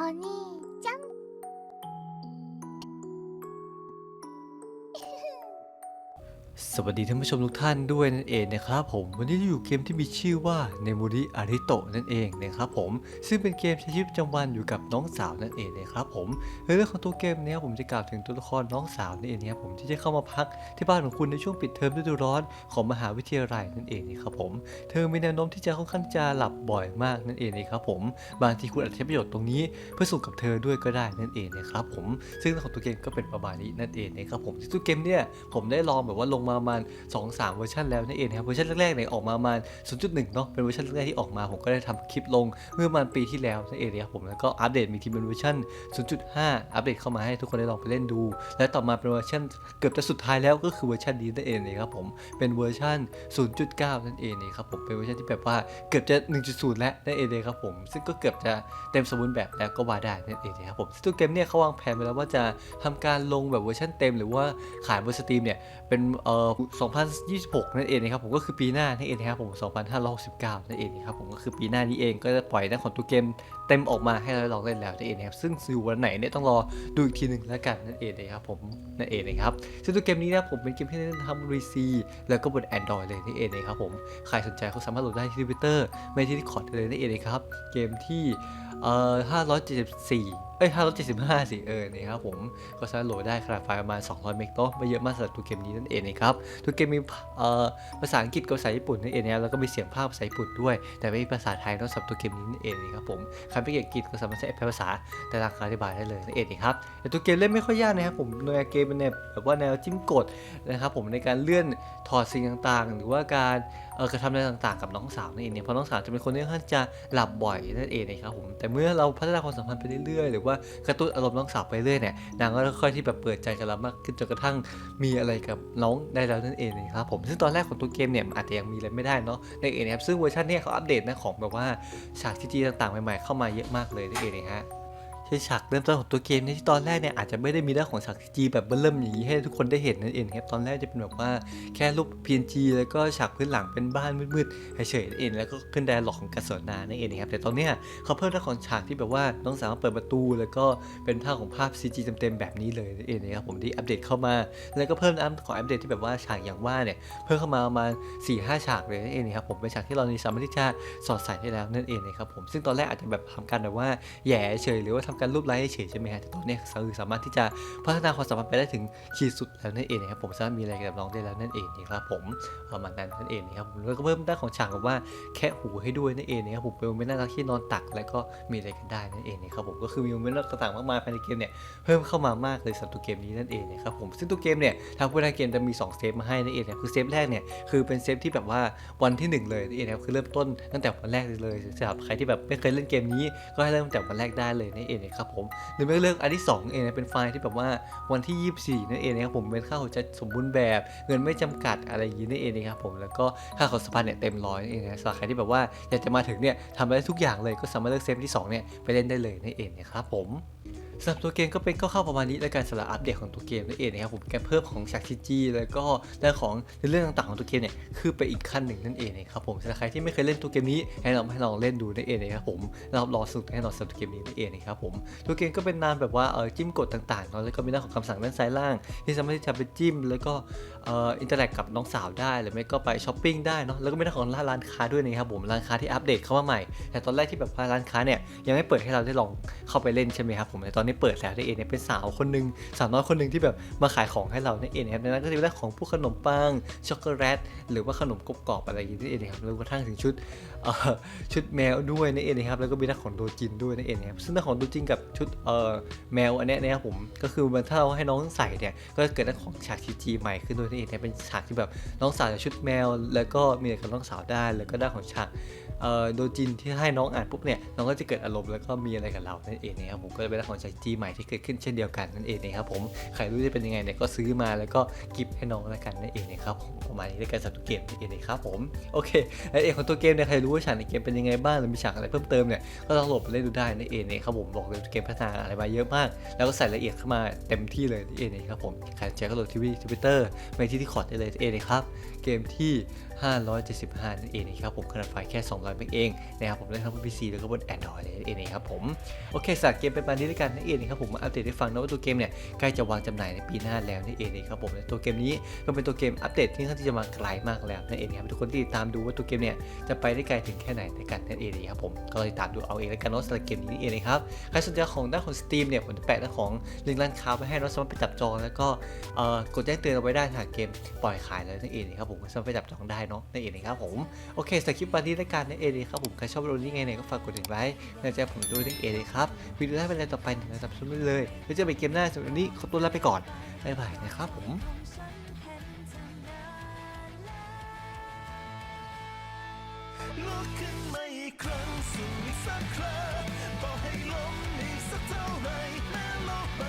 お兄 สวัสดีท่านผู้ชมทุกท่านด้วยนั่นเองนะครับผมวันนี้อยู่เกมที่มีชื่อว่าเนมูริอาริโตะนั่นเองนะครับผมซึ่งเป็นเกมใช้ชีวิตประจำวันอยู่กับน้องสาวนั่นเองนะครับผมในเรื่องของตัวเกมเนี้ยผมจะกล่าวถึงตัวละครน้องสาวนั่นเองนะครับผมที่จะเข้ามาพักที่บ้านของคุณในช่วงปิดเทอมฤดูร้อนของมหาวิทยาลัยนั่นเองนะครับผมเธอมีแนวโน้มที่จะค่อนข้างจะหลับบ่อยมากนั่นเองนะครับผมบางทีคุณอาจจะใช้ประโยชน์ตรงนี้เพื่อสู่กับเธอด้วยก็ได้นั่นเองนะครับผมซึ่งเรื่องของตัวเกมก็เป็นประมาณนี้นั่นเองนะครับผมซึ่ตัวเกมเนี่ยผมได้ลองแบบว่าลงมาประมาณ2 3เวอร์ชันแล้วนั่นเองครับเวอร์ชันแรกๆเนี่ยออกมาประมาณ0.1เนาะเป็นเวอร์ชันแรกที่ออกมาผมก็ได้ทำคลิปลงเมื่อประมาณปีที่แล้วนั่นเองครับผมแล้วก็อัปเดตมีทีเป็นเวอร์ชัน0.5 อัปเดตเข้ามาให้ทุกคนได้ลองไปเล่นดู และต่อมาเป็นเวอร์ชันเกือบจะสุดท้ายแล้วก็คือเวอร์ชันนี้นั่นเองนะครับผมเป็นเวอร์ชัน0.9 นั่นเองนะครับผมเป็นเวอร์ชันที่แบบว่าเกือบจะ 1.0 แล้วนั่นเองเลยครับผมซึ่งก็เกือบจะเต็มสมบูรณ์แบบแล้วก็ว่าได้นั่นเองนะครับผมซึ่งตัวเกมเนี่ยเขาวางแผนไว้แล้วว่าจะทำการลงแบบเวอร์ชันเต็ม หรือว่าขายบนสตรีมเนี่ยเป็นเอ่อ2026 นั่นเองนะครับผมก็คือปีหน้านั่นเองนะครับผม 2569 นั่นเองนะครับผมก็คือปีหน้านี้เองก็จะปล่อยน้าของตัวเกมเต็มออกมาให้เราลองเล่นแล้วนั่นเองนะครับซึ่งซื้อวันไหนเนี่ยต้องรอดูอีกทีหนึ่งแล้วกันนั่นเองนะครับผมนั่นเองนะครับซึ่งตัวเกมนี้นะผมเป็นเกมที่เล่นทำรีซีแล้วก็บน Android เลยนั่นเองนะครับผมใครสนใจเขาสามารถโหลดได้ที่ทวิตเตอร์ไม่ที่คอร์ดเลยนั่นเองนะครับเกมที่เอ่อ574 เอ้ย575 สิ เออ นี่ครับผม ก็สามารถโหลดได้ขนาดไฟล์ประมาณ 200 เมกเนาะไม่เยอะมากสำหรับตัวเกมนี้นั่นเองนะครับ ตัวเกมมีภาษาอังกฤษกับภาษาญี่ปุ่นนั่นเองนะแล้วก็มีเสียงภาคภาษาญี่ปุ่นด้วย แต่ไม่มีภาษาไทยนอะสำหรับตัวเกมนี้นั่นเองนะครับผมใครไม่เก่งอังกฤษก็สามารถใช้แอปภาษาแต่ราคาอธิบายได้เลยนั่นเองนะครับ แต่ตัวเกมเล่นไม่ค่อยยากนะครับผมแนวเกมเป็นแนวแบบว่าแนวจิ้มกดนะครับผมในการเลื่อนถอดสิ่งต่างๆ หรือว่าการเออกระทำอะไรต่างๆ กับน้องสาวนั่นเองเนี่ยเพราะน้องสาวจะเป็นคนที่ค่อนข้างจะหลับบ่อยนั่นเองนะครับผมแต่เมื่อเราพัฒนาความสัมพันธ์ไปเรื่อยๆหรือว่ากระตุ้นอารมณ์น้องสาวไปเรื่อยเนี่ยนางก็ค่อยๆที่แบบเปิดใจกับเรามากขึ้นจนกระทั่งมีอะไรกับน้องได้แล้วนั่นเองนะครับผมซึ่งตอนแรกของตัวเกมเนี่ยอาจจะยังมีอะไรไม่ได้เนาะนั่นเองนะครับซึ่งเวอร์ชันนี้เขาอัปเดตนะของแบบว่าฉากที่จีต่างๆใหม่ๆเข้ามาเยอะมากเลยนั่นเองนะฮะ ใช่ฉากเริ่มต้นของตัวเกมเนี่ยที่ตอนแรกเนี่ยอาจจะไม่ได้มีเรื่องของฉากจีแบบเบิ่มอย่างนี้ให้ทุกคนได้เห็นนั่นเองครับตอนแรกจะเป็นแบบว่าแค่รูป PNG แล้วก็ฉากพื้นหลังเป็นบ้านมืดๆเฉยๆนั่นเองแล้วก็ขึ้นไดร์ล็อกของกระสนนานั่นเองครับแต่ตอนเนี้ยเขาเพิ่มเรื่องของฉากที่แบบว่าน้องสาวเปิดประตู แล้วก็เป็นภาพของภาพ CG เต็มๆแบบนี้เลยนั่นเองนะครับผมที่อัปเดตเข้ามา แล้วก็เพิ่มอัปของอัปเดตที่แบบว่าฉากอย่างว่าเนี่ยเพิ่มเข้ามาประมาณ4 5ฉากเลยนั่นเองครับผมเป็นฉากที่เราสามารถที่จะสอดใส่ได้แล้วนั่นเองนะครับผมซึ่งตอนแรกอาจจะแบบทำการแบบว่าแย่เฉยหรือว่าทำการรูปไลท์เฉยใช่ไหมฮะแต่ตอนนี้ยคือสามารถที่จะพัฒนาความสัมพันธ์ไปได้ถึงขีดสุดแล้วนั่นเองนะครับผมสามารถมีอะไรกับน้องได้แล้วนั่นเองนะครับผมประมาณนั้นนั่นเองนะครับผมแล้วก็เพิ่มด้านของฉากแบบว่าแค่หูให้ด้วยนั่นเองนะครับผมเป็นโมเมนต์น่ารักที่นอนตักแล้วก็มีอะไรกันได้นั่นเองนะครับผมก็คือมีโมเมนต์ต่างๆมากมายภายในเกมเนี่ยเพิ่มเข้ามามากเลยสำหรับตัวเกมนี้นั่นเองนะครับผมซึ่งตัวเกมเนี่ยทางผู้พัฒนาเกมจะมี 2 เซฟมาให้นั่นเองนะคือเซฟแรกเนี่ยคือเป็นเซฟที่แบบว่าวันที่ 1 เลยนั่นเองนะครับคือเริ่มต้นตั้งแต่วันแรกเลยสำหรับใครที่แบบไม่เคยเล่นเกมนี้ก็ให้เริ่มตั้งแต่วันแรกได้เลยนั่นเองนะครับผมหรือไม่เลือกอันที่ 2 เองนะเป็นไฟล์ที่แบบว่าวันที่ 24 นั่นเองนะครับผมเป็นค่าหัวใจสมบูรณ์แบบเงินไม่จำกัดอะไรอย่างนี้นั่นเองนะครับผมแล้วก็ค่าของสะพาเนี่ยเต็มร้อยนั่นเองนะสำหรับใครที่แบบว่าอยากจะมาถึงเนี่ยทำได้ทุกอย่างเลยก็สามารถเลือกเซฟที่สองเนี่ยไปเล่นได้เลยนั่นเองนะครับผม สำหรับตัวเกมก็เป็นก็เข้าประมาณนี้แล้วกันสำหรับอัปเดตของตัวเกมนั่นเองนะครับผมการเพิ่มของฉากซีจีแล้วก็เรื่องของเรื่องต่างๆของตัวเกมเนี่ยคือไปอีกขั้นหนึ่งนั่นเองนะครับผมสำหรับใครที่ไม่เคยเล่นตัวเกมนี้ให้ลองให้ลองเล่นดูนั่นเองนะครับผมรับรองสุกแน่นอนสำหรับตัวเกมนี้นั่นเองนะครับผมตัวเกมก็เป็นนานแบบว่าเออจิ้มกดต่างๆเนาะแล้วก็มีเรื่องของคำสั่งด้านซ้ายล่าง ที่สามารถที่จะไปจิ้ม แล้วก็เอ่ออินเตอร์แอคกับน้องสาวได้หรือไม่ก็ไปช้อปปิ้งได้เนาะแล้วก็มีเรื่องของร้านค้าด้วยนะครับผมร้านค้าที่อัปเดตเข้ามาใหม่ แต่ตอนแรกที่แบบร้านค้าเนี่ยยังไม่เปิดให้เราได้ลองเข้าไปเล่นใช่ไหมครับผมแต่ตอนนี้เปิดแล้วนั่นเองเนี่ยเป็นสาวคนหนึ่งสาวน้อยคนหนึ่งที่แบบมาขายของให้เรานั่นเองนะครับในนั้นก็จะมีเรื่องของพวกขนมปังช็อกโกแลตหรือว่าขนมกรอบๆอะไรอย่างนี้นั่นเองนะครับแล้วกระทั่งถึงชุดเอ่อชุดแมวด้วยนั่นเองนะครับแล้วก็มีเรื่องของโดจินด้วยนั่นเองนะครับซึ่งเรื่องของโดจินกับชุดเอ่อแมวอันนี้นะครับผมก็คือมันถ้าเราให้น้องใส่เนี่ยก็จะเกิดเรื่องของฉากทีจีใหม่ขึ้นด้วยนั่นเองนะเป็นฉากที่แบบน้องสาวใส่ชุดแมว แล้วก็มีอะไรกับน้องสาวได้แล้วก็ได้ของฉาก โดจินที่ให้น้องอ่านปุ๊บเนี่ยน้องก็จะเกิดอารมณ์แล้วก็มีอะไรกับเรานั่นเองนะครับผมก็จะเป็นของใจจีใหม่ที่เกิดขึ้นเช่นเดียวกันนั่นเองนะครับผมใครรู้จะเป็นยังไงเนี่ยก็ซื้อมาแล้วก็กิฟต์ให้น้องแล้วกันนั่นเองนะครับผมประมาณนี้ในการสับตัวเกมนั่นเองนะครับผมโอเคแล้วเอกของตัวเกมเนี่ยใครรู้ว่าฉากในเกมเป็นยังไงบ้างหรือมีฉากอะไรเพิ่มเติมเนี่ยก็ลองโหลดไปเล่นดูได้นั่นเองนะครับผมบอกเลยเกมพัฒนาอะไรมาเยอะมาก แล้วก็ใส่รายละเอียดเข้ามาเต็มที่เลยนั่นเองนะครับผมใครสนใจก็โหลดทีวีทวิตเตอร์ไปที่ที่คอร์ดได้เลยนั่นเองนะครับเกมที่ 575นั่นเองนะครับผมขนาดไฟล์แค่กันเองนะครับผมได้ทั้งบน PC แล้วก็บน Android เลยนั่นเองนะครับผม โอเคสำหรับเกมเป็นประมาณนี้ด้วยกันนั่นเองนะครับผมมาอัปเดตให้ฟังนะว่าตัวเกมเนี่ยใกล้จะวางจำหน่ายในปีหน้าแล้วนั่นเองนะครับผมตัวเกมนี้ก็เป็นตัวเกมอัปเดตที่ค่อนข้างที่จะมาไกลมากแล้วนั่นเองครับทุกคนที่ติดตามดูว่าตัวเกมเนี่ยจะไปได้ไกลถึงแค่ไหนในกันนั่นเองนะครับผมก็ติดตามดูเอาเองแล้วกันเนาะสำหรับเกมนี้นี่นเองนะครับใครสนใจของด้านของ Steam เนี่ยผมจะแปะด้านของลิงก์ร้านค้าไว้ให้เราสามารถไปจับจองแล้วก็เอ่อกดแจ้งเตือนเอาไว้ได้หากเกมปล่อยขายแล้วนั่นเองนะครับผมสามารถไปจับจองได้เนาะนั่นเองนะครับผมโอเคสำหรับคลิปวันนี้แล้วกันนั่นเองนะครับผมใครชอบวิดีโอนี้ไงเนี่ยก็ฝากกดติดไลค์ในใจผมด้วยนั่นเอเลยครับวิดีโอหน้าเป็นอะไรต่อไปนะจับชมได้เลยแล้วจอกันเกมหน้าสำหรับวันนี้ขอตัวลาไปก่อนบ๊ายบายนะครับผมลุกขึ้นมาอีกครั้งสู้อีกสักครั้งต่อให้ล้มอีกสักเท่าไรแม้โลกใบ